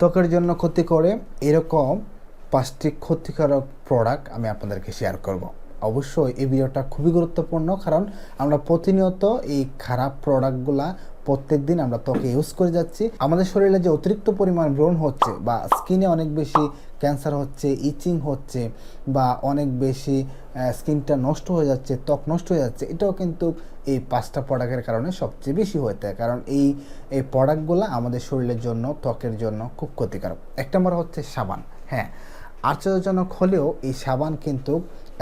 ত্বকের জন্য ক্ষতি করে এরকম পাঁচটি ক্ষতিকারক প্রোডাক্ট আমি আপনাদেরকে শেয়ার করব। অবশ্যই এই ভিডিওটা খুবই গুরুত্বপূর্ণ, কারণ আমরা প্রতিনিয়ত এই খারাপ প্রোডাক্টগুলা প্রত্যেক দিন আমরা ত্বকে ইউজ করে যাচ্ছি। আমাদের শরীরে যে অতিরিক্ত পরিমাণ ব্রণ হচ্ছে বা স্কিনে অনেক বেশি ক্যান্সার হচ্ছে ইচিং হচ্ছে বা অনেক বেশি স্কিনটা নষ্ট হয়ে যাচ্ছে, ত্বক নষ্ট হয়ে যাচ্ছে, এটাও কিন্তু এই পাঁচটা প্রোডাক্টের কারণে সবচেয়ে বেশি হয়ে থাকে। কারণ এই এই প্রোডাক্টগুলো আমাদের শরীরের জন্য, ত্বকের জন্য খুব ক্ষতিকারক। এক নম্বর হচ্ছে সাবান। হ্যাঁ আশ্চর্যজনক হলেও এই সাবান কিন্তু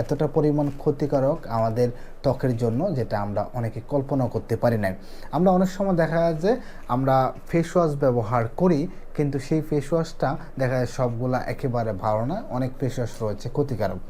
এতটা পরিমাণ ক্ষতিকারক আমাদের ত্বকের জন্য যেটা আমরা অনেকে কল্পনা করতে পারি না আমরা অনেক সময় দেখা যায় যে আমরা ফেস ওয়াশ ব্যবহার করি, কিন্তু সেই ফেস ওয়াশটা দেখা যায় সবগুলা একেবারে ভালো না, অনেক ফেস ওয়াশ রয়েছে ক্ষতিকারক।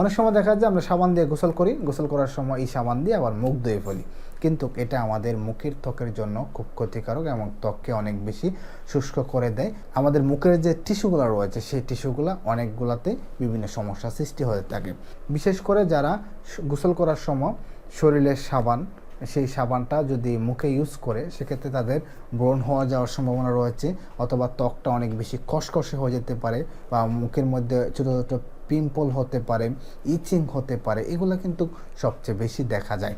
অনেক সময় দেখা যায় আমরা সাবান দিয়ে গোসল করি, গোসল করার সময় এই সাবান দিয়ে আবার মুখ ধুয়ে ফেলি। কিন্তু এটা আমাদের মুখের ত্বকের জন্য খুব ক্ষতিকারক এবং ত্বককে অনেক বেশি শুষ্ক করে দেয়। আমাদের মুখের যে টিস্যুগুলো রয়েছে, সেই টিস্যুগুলো অনেকগুলাতে বিভিন্ন সমস্যা সৃষ্টি হয়ে থাকে। বিশেষ করে যারা গোসল করার সময় শরীরের সাবান, সেই সাবানটা যদি মুখে ইউজ করে, সেক্ষেত্রে তাদের ব্রণ হওয়া যাওয়ার সম্ভাবনা রয়েছে অথবা ত্বকটা অনেক বেশি কষকষে হয়ে যেতে পারে বা মুখের মধ্যে ছোটো ছোটো পিম্পল হতে পারে, ইচিং হতে পারে, এগুলো কিন্তু সবচেয়ে বেশি দেখা যায়।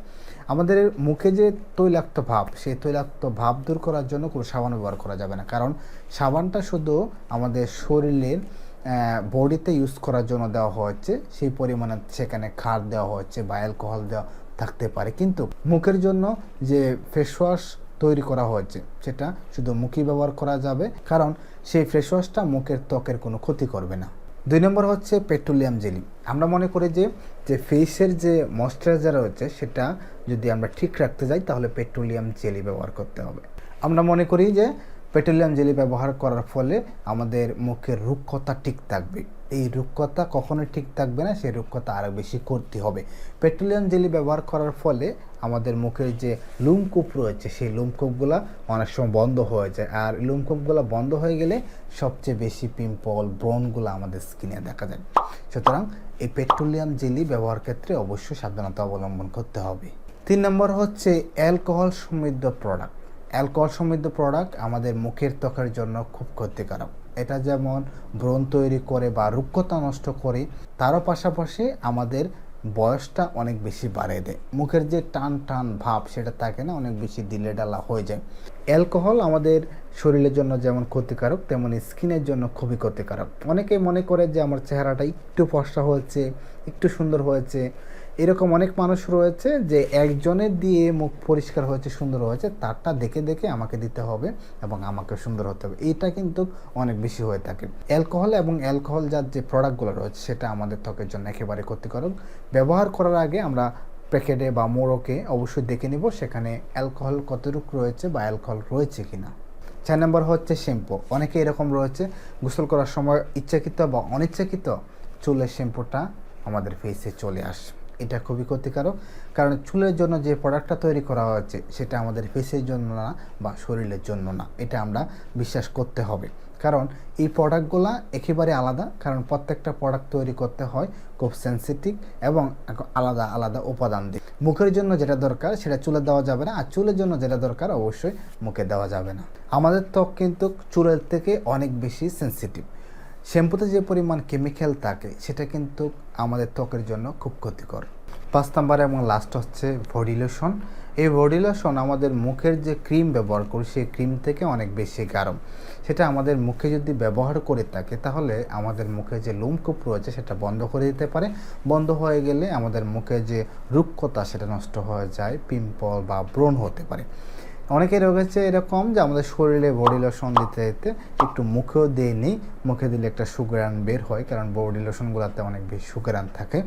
আমাদের মুখে যে তৈলাক্ত ভাব, সেই তৈলাক্ত ভাব দূর করার জন্য কোনো সাবান ব্যবহার করা যাবে না। কারণ সাবানটা শুধু আমাদের শরীরের বডিতে ইউজ করার জন্য দেওয়া হচ্ছে সেই পরিমাণে সেখানে খার দেওয়া হচ্ছে বা অ্যালকোহল দেওয়া থাকতে পারে। কিন্তু মুখের জন্য যে ফেস ওয়াশ তৈরি করা হয়েছে, সেটা শুধু মুখেই ব্যবহার করা যাবে। কারণ সেই ফেস ওয়াশটা মুখের ত্বকের কোনো ক্ষতি করবে না। দুই নম্বর হচ্ছে পেট্রোলিয়াম জেলি। আমরা মনে করি যে যে ফেসের যে ময়শ্চারাইজার রয়েছে, সেটা যদি আমরা ঠিক রাখতে যাই, তাহলে পেট্রোলিয়াম জেলি ব্যবহার করতে হবে। আমরা মনে করি যে পেট্রোলিয়াম জেলি ব্যবহার করার ফলে আমাদের মুখের রুক্ষতা ঠিক থাকবে। এই রুক্ষতা কখনোই ঠিক থাকবে না, সেই রুক্ষতা আরও বেশি করতে হবে। পেট্রোলিয়াম জেলি ব্যবহার করার ফলে আমাদের মুখের যে লুমকূপ রয়েছে, সেই লুমকূপগুলো অনেক সময় বন্ধ হয়ে যায়। আর লুমকূপগুলো বন্ধ হয়ে গেলে সবচেয়ে বেশি পিম্পল ব্রণগুলো আমাদের স্কিনে দেখা যায়। সুতরাং এই পেট্রোলিয়াম জেলি ব্যবহার ক্ষেত্রে অবশ্যই সাবধানতা অবলম্বন করতে হবে। তিন নম্বর হচ্ছে অ্যালকোহল সমৃদ্ধ প্রোডাক্ট। অ্যালকোহল সমৃদ্ধ প্রোডাক্ট আমাদের মুখের ত্বকের জন্য খুব ক্ষতিকারক। এটা যেমন ব্রণ তৈরি করে বা রুক্ষতা নষ্ট করে, তারও পাশাপাশি আমাদের বয়সটা অনেক বেশি বাড়িয়ে দেয়। মুখের যে টান টান ভাব সেটা থাকে না, অনেক বেশি দিলে ডালা হয়ে যায়। অ্যালকোহল আমাদের শরীরের জন্য যেমন ক্ষতিকারক, তেমন স্কিনের জন্য খুবই ক্ষতিকারক। অনেকে মনে করে যে আমার চেহারাটা একটু ফর্সা হয়েছে, একটু সুন্দর হয়েছে এরকম অনেক মানুষ রয়েছে যে একজনের দিয়ে মুখ পরিষ্কার হয়েছে, সুন্দর হয়েছে, তারটা দেখে দেখে আমাকে দিতে হবে এবং আমাকে সুন্দর হতে হবে। এটা কিন্তু অনেক বেশি হয়ে থাকে। অ্যালকোহল এবং অ্যালকোহল যার যে প্রোডাক্টগুলো রয়েছে, সেটা আমাদের ত্বকের জন্য একেবারে ক্ষতিকারক। ব্যবহার করার আগে আমরা প্যাকেটে বা মোড়কে অবশ্যই দেখে নিব সেখানে অ্যালকোহল কতটুকু রয়েছে বা অ্যালকোহল রয়েছে কিনা। চার নম্বর হচ্ছে শ্যাম্পু। অনেকে এরকম রয়েছে, গোসল করার সময় ইচ্ছাকৃত বা অনিচ্ছাকৃত চুলের শ্যাম্পুটা আমাদের ফেসে চলে আসে। এটা খুবই ক্ষতিকারক। কারণ চুলের জন্য যে প্রোডাক্টটা তৈরি করা হয়েছে, সেটা আমাদের ফেসের জন্য না বা শরীরের জন্য না। এটা আমরা বিশ্বাস করতে হবে। কারণ এই প্রোডাক্টগুলো একেবারে আলাদা। কারণ প্রত্যেকটা প্রোডাক্ট তৈরি করতে হয় খুব সেন্সিটিভ এবং আলাদা আলাদা উপাদান দিয়ে। মুখের জন্য যেটা দরকার, সেটা চুলে দেওয়া যাবে না। আর চুলের জন্য যেটা দরকার, অবশ্যই মুখে দেওয়া যাবে না। আমাদের ত্বক কিন্তু চুলের থেকে অনেক বেশি সেন্সিটিভ শ্যাম্পুতে যে পরিমাণ কেমিক্যাল থাকে, সেটা কিন্তু আমাদের ত্বকের জন্য খুব ক্ষতিকর। পাঁচ নাম্বার এবং লাস্ট হচ্ছে বডি লোশন এই বডি লোশন আমাদের মুখের যে ক্রিম ব্যবহার করি, সেই ক্রিম থেকে অনেক বেশি গরম। সেটা আমাদের মুখে যদি ব্যবহার করে থাকে, তাহলে আমাদের মুখে যে লোমকূপ রয়েছে, সেটা বন্ধ করে দিতে পারে। বন্ধ হয়ে গেলে আমাদের মুখে যে রুক্ষতা সেটা নষ্ট হয়ে যায় পিম্পল বা ব্রণ হতে পারে। অনেকের রয়েছে এরকম যে আমাদের শরীরে বডি লোশন দিতে দিতে একটু মুখেও দিয়ে নিই মুখে দিলে একটা সুগ্রান বের হয়, কারণ বডি লোশনগুলোতে অনেক বেশি সুগ্রান থাকে।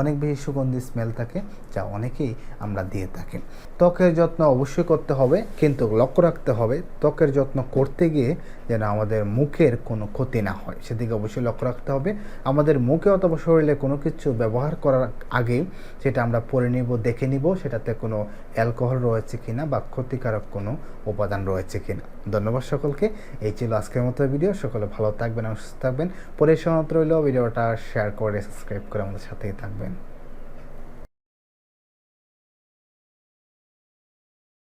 অনেক বেশি সুগন্ধি স্মেল থাকে, যা অনেকেই আমরা দিয়ে থাকি। ত্বকের যত্ন অবশ্যই করতে হবে, কিন্তু লক্ষ্য রাখতে হবে, ত্বকের যত্ন করতে গিয়ে যেন আমাদের মুখের কোনো ক্ষতি না হয়। সেদিকে অবশ্যই লক্ষ্য রাখতে হবে। আমাদের মুখে অথবা শরীরে কোনো কিছু ব্যবহার করার আগে সেটা আমরা পরে নিব, দেখে নিব, সেটাতে কোনো অ্যালকোহল রয়েছে কিনা বা ক্ষতিকারক কোনো উপাদান রয়েছে কি না ধন্যবাদ সকলকে। এই ছিল আজকের মতো ভিডিও। সকলে ভালো থাকবেন সুস্থ থাকবেন। পরে সমাপ্ত রইলেও ভিডিওটা শেয়ার করে, সাবস্ক্রাইব করে আমাদের সাথেই থাকবেন।